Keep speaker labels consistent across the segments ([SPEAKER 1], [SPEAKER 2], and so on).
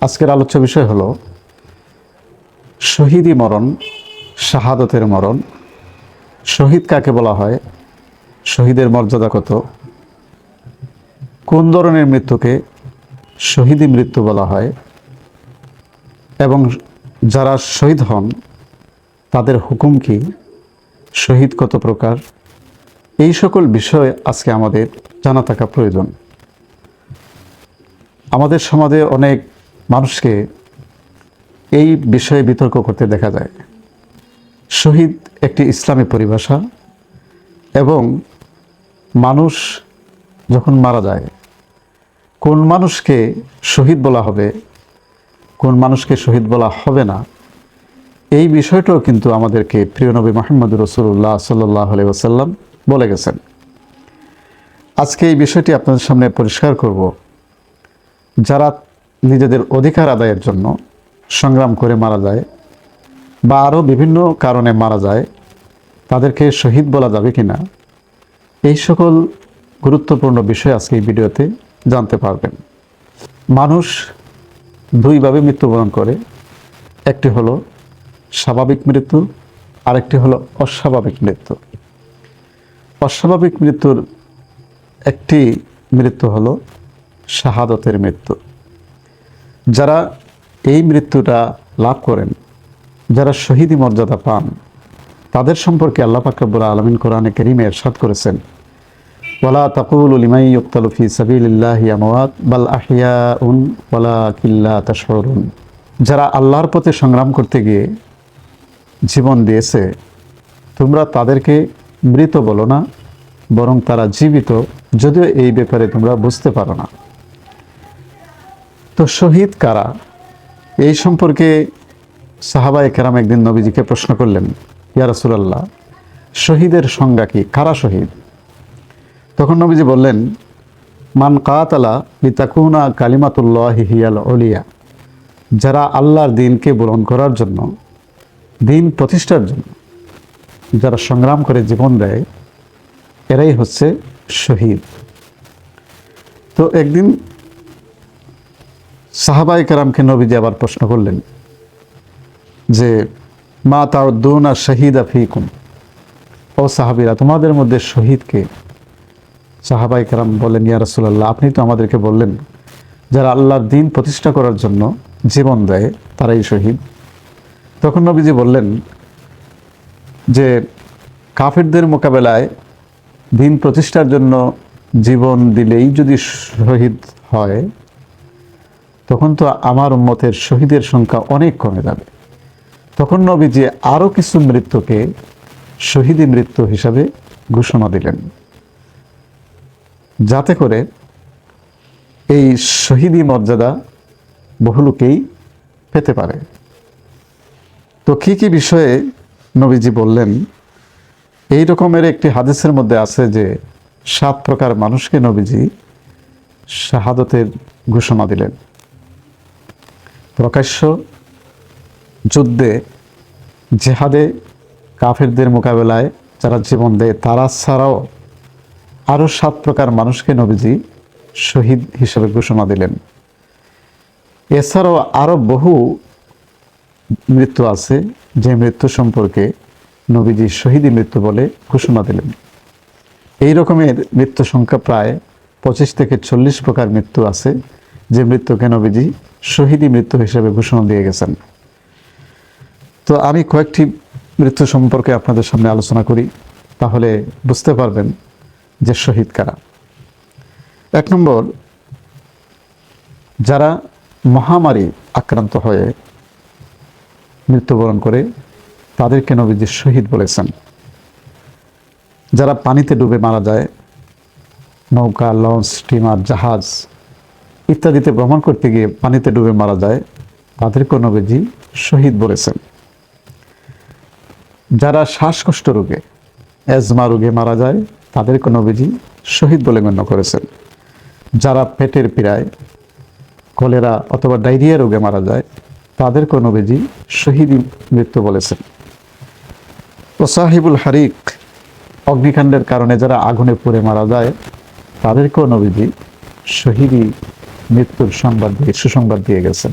[SPEAKER 1] আজকের আলোচ্য বিষয় হলো, শহীদি মরণ, শাহাদতের মরণ। শহীদ কাকে বলা হয়? শহীদের মর্যাদা কত? কোন ধরনের মৃত্যুকে শহীদি মৃত্যু বলা হয়? এবং যারা শহীদ হন, তাদের হুকুম কি? শহীদ কত প্রকার? এই সকল বিষয় আজকে আমাদের জানা থাকা প্রয়োজন। আমাদের সমাজে অনেক মানুষকে এই বিষয়ে বিতর্ক করতে দেখা যায়। শহীদ একটি ইসলামী পরিভাষা এবং মানুষ যখন মারা যায়, কোন মানুষকে শহীদ বলা হবে, কোন মানুষকে শহীদ বলা হবে না, এই বিষয়টাও কিন্তু আমাদেরকে প্রিয় নবী মোহাম্মদ রসুল্লাহ সাল্লাহ আলি ওসাল্লাম বলে গেছেন। আজকে এই বিষয়টি আপনাদের সামনে পরিষ্কার করব। যারা নিজেদের অধিকার আদায়ের জন্য সংগ্রাম করে মারা যায় বা আরও বিভিন্ন কারণে মারা যায়, তাদেরকে শহীদ বলা যাবে কি না এই সকল গুরুত্বপূর্ণ বিষয় আজকে এই ভিডিওতে জানতে পারবেন। মানুষ দুইভাবে মৃত্যুবরণ করে, একটি হলো স্বাভাবিক মৃত্যু, আরেকটি হলো অস্বাভাবিক মৃত্যু। অস্বাভাবিক মৃত্যুর একটি মৃত্যু হলো শাহাদতের মৃত্যু। যারা এই মৃত্যুটা লাভ করেন, যারা শহীদি মর্যাদা পান, তাদের সম্পর্কে আল্লাহ পাকাবুল আলমিন কোরআনে করিমে এরশাদ করেছেন। ওয়ালা তাকুল লিমাই ইউক্তালু ফি সাবিলিল্লাহি আমওয়াত, বাল আহিয়াউন ওয়ালা কিল্লা তাশউরুন। যারা আল্লাহর পথে সংগ্রাম করতে গিয়ে জীবন দিয়েছে, তোমরা তাদেরকে মৃত বলো না, বরং তারা জীবিত, যদিও এই ব্যাপারে তোমরা বুঝতে পারো না। তো শহীদ কারা? এই সম্পর্কে সাহাবা একরাম একদিন নবীজিকে প্রশ্ন করলেন, ইয়া রাসূলুল্লাহ, শহীদের সংজ্ঞা কি? কারা শহীদ? তখন নবীজি বললেন, মান কাতালা লিতাকুনা কালিমাতুল্লাহ হিয়াল অলিয়া যারা আল্লাহর দিনকে বরণ করার জন্য, দিন প্রতিষ্ঠার জন্য, যারা সংগ্রাম করে জীবন দেয়, এরাই হচ্ছে শহীদ। তো একদিন সাহাবাই কারামকে নবীজি আবার প্রশ্ন করলেন যে, মা তাউদ্দুন শহীদ আফিকুম ও সাহাবিরা, তোমাদের মধ্যে শহীদকে সাহাবাই কারাম বলেন ইয়া রসুল্লাহ আপনি তো আমাদেরকে বললেন, যারা আল্লাহর দিন প্রতিষ্ঠা করার জন্য জীবন দেয়, তারাই শহীদ। তখন নবীজি বললেন যে, কাফেরদের মোকাবেলায় দিন প্রতিষ্ঠার জন্য জীবন দিলেই যদি শহীদ হয় তখন তো আমার উম্মতের শহীদের সংখ্যা অনেক কমে যাবে। তখন নবীজি আরও কিছু মৃত্যুকে শহীদি মৃত্যু হিসাবে ঘোষণা দিলেন। যাতে করে এই শহীদি মর্যাদা বহু লোকেই পেতে পারে। তো কী কী বিষয়ে নবীজি বললেন? এই রকমের একটি হাদিসের মধ্যে আছে যে সাত প্রকার মানুষকে নবীজি শাহাদতের ঘোষণা দিলেন। প্রকাশ্য যুদ্ধে জেহাদে কাফেরদের মোকাবেলায় যারা জীবন দেয়, তারা ছাড়াও আরও সাত প্রকার মানুষকে নবীজি শহীদ হিসেবে ঘোষণা দিলেন। এছাড়াও আরও বহু মৃত্যু আছে, যে মৃত্যু সম্পর্কে নবীজি শহীদি মৃত্যু বলে ঘোষণা দিলেন। এই রকমের মৃত্যু সংখ্যা প্রায় পঁচিশ থেকে চল্লিশ প্রকার মৃত্যু আছে, যে মৃত্যুকে নবীজি শহীদি মৃত্যু হিসেবে ঘোষণা দিয়ে গেছেন। তো আমি কয়েকটি মৃত্যু সম্পর্কে আপনাদের সামনে আলোচনা করি, তাহলে বুঝতে পারবেন যে শহীদ কারা। এক নম্বর, যারা মহামারী আক্রান্ত হয়ে মৃত্যুবরণ করে, তাদেরকে নবীজি শহীদ বলেছেন। যারা পানিতে ডুবে মারা যায়, নৌকা, লঞ্চ স্টিমার জাহাজ ইত্যাদিতে ভ্রমণ করতে গিয়ে পানিতে ডুবে মারা যায় তাদেরকে নবীজি শহীদ বলেছেন। যারা শ্বাসকষ্ট রোগে অ্যাজমা রোগে মারা যায় তাদেরকে নবীজি শহীদ বলে গণ্য করেছেন। যারা পেটের পীড়ায়, কলেরা অথবা ডায়রিয়া রোগে মারা যায় তাদেরকে নবীজি শহীদ মৃত্যু বলেছেন। ও সাহিবুল হারিক অগ্নিকাণ্ডের কারণে যারা আগুনে পুড়ে মারা যায় তাদেরকেও নবীজি শহীদি মৃত্যুর সংবাদ দিয়ে, সুসংবাদ দিয়ে গেছেন।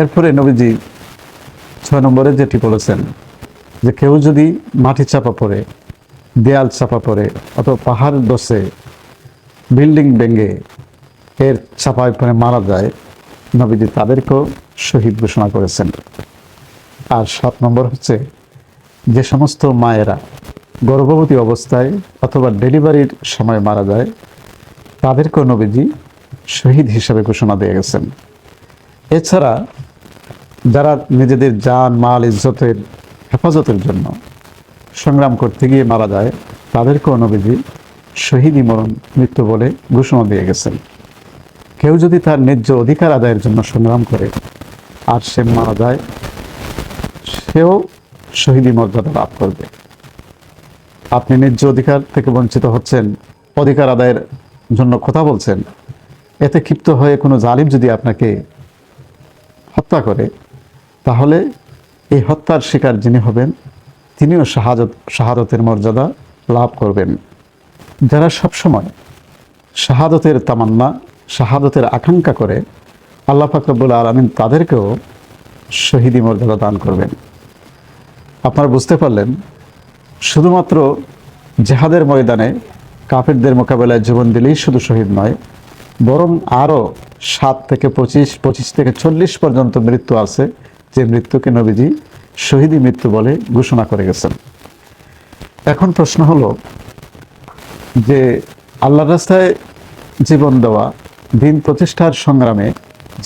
[SPEAKER 1] এরপরে নবীজি ছয় নম্বরে যেটি বলেছেন যে কেউ যদি মাটি চাপা পড়ে, দেয়াল চাপা পড়ে অথবা পাহাড় দোষে বিল্ডিং ভেঙে এর চাপায় পড়ে মারা যায়, নবীজি তাদেরকেও শহীদ ঘোষণা করেছেন। আর সাত নম্বর হচ্ছে যে সমস্ত মায়েরা গর্ভবতী অবস্থায় অথবা ডেলিভারির সময় মারা যায় তাদেরকেও নবীজি শহীদ হিসাবে ঘোষণা দিয়ে গেছেন। এছাড়া যারা নিজেদের জান, মাল, ইজ্জতের হেফাজতের জন্য সংগ্রাম করতে গিয়ে মারা যায়, তাদেরকেও নবীজি শহীদই মরণ মৃত্যু বলে ঘোষণা দিয়ে গেছেন। কেউ যদি তার ন্যায্য অধিকার আদায়ের জন্য সংগ্রাম করে আর সে মারা যায়, সেও শহীদি মর্যাদা লাভ করবে। আপনি ন্যায্য অধিকার থেকে বঞ্চিত হচ্ছেন, অধিকার আদায়ের জন্য কথা বলছেন, এতে ক্ষিপ্ত হয়ে কোনো জালিম যদি আপনাকে হত্যা করে, তাহলে এই হত্যার শিকার যিনি হবেন, তিনিও শাহাদত, শাহাদতের মর্যাদা লাভ করবেন। যারা সবসময় শাহাদতের তামান্না, শাহাদতের আকাঙ্ক্ষা করে, আল্লাহ ফাকরবুল আলমিন তাদেরকেও শহীদি মর্যাদা দান করবেন। আপনারা বুঝতে পারলেন, শুধুমাত্র জেহাদের ময়দানে কাফেরদের মোকাবেলায় জীবন দিলেই শুধু শহীদ নয়, বরং আরও সাত থেকে পঁচিশ পঁচিশ থেকে চল্লিশ পর্যন্ত মৃত্যু আছে, যে মৃত্যুকে নবীজি শহীদি মৃত্যু বলে ঘোষণা করে গেছেন। এখন প্রশ্ন হলো যে আল্লাহ রাস্তায় জীবন দেওয়া, দিন প্রতিষ্ঠার সংগ্রামে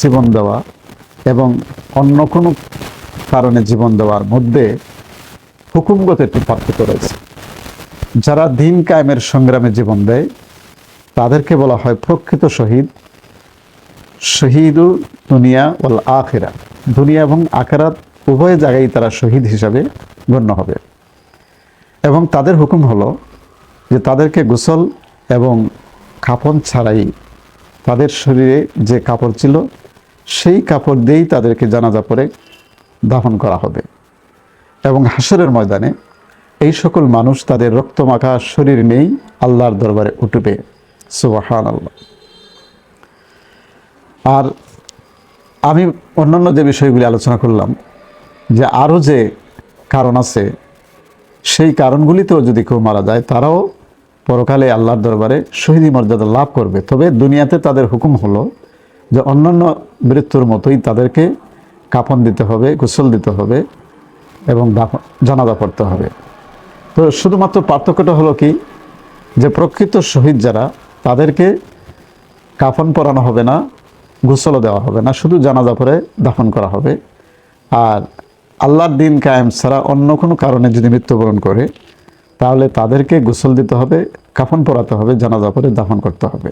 [SPEAKER 1] জীবন দেওয়া এবং অন্য কোনো কারণে জীবন দেওয়ার মধ্যে হুকুমগত একটি পার্থক্য রয়েছে। যারা দিন কায়েমের সংগ্রামে জীবন দেয়, তাদেরকে বলা হয় প্রকৃত শহীদ। শহীদু দুনিয়া ওয়াল আখেরা। দুনিয়া এবং আখেরাত উভয় জায়গায় তারা শহীদ হিসাবে গণ্য হবে। এবং তাদের হুকুম হলো যে তাদেরকে গোসল এবং কাপন ছাড়াই তাদের শরীরে যে কাপড় ছিল, সেই কাপড় দিয়েই তাদেরকে জানাজা পরে দাফন করা হবে। এবং হাসরের ময়দানে এই সকল মানুষ তাদের রক্তমাখা শরীর নেই, আল্লাহর দরবারে উঠবে। সুবাহান আল্লাহ আর আমি অন্যান্য যে বিষয়গুলি আলোচনা করলাম, যে আরও যে কারণ আছে, সেই কারণগুলিতেও যদি কেউ মারা যায়, তারাও পরকালে আল্লাহর দরবারে শহীদি মর্যাদা লাভ করবে। তবে দুনিয়াতে তাদের হুকুম হলো যে অন্যান্য মৃত্যুর মতোই তাদেরকে কাফন দিতে হবে, গোসল দিতে হবে এবং জানাজা পড়তে হবে। তো শুধুমাত্র পার্থক্যটা হলো কি? যে প্রকৃত শহীদ যারা, তাদেরকে কাফন পরানো হবে না, গোসলও দেওয়া হবে না, শুধু জানাজা পরে দাফন করা হবে। আর আল্লাহর দিন কায়েম ছাড়া অন্য কোনো কারণে যদি মৃত্যুবরণ করে, তাহলে তাদেরকে গোসল দিতে হবে, কাফন পরাতে হবে, জানাজা পরে দাফন করতে হবে।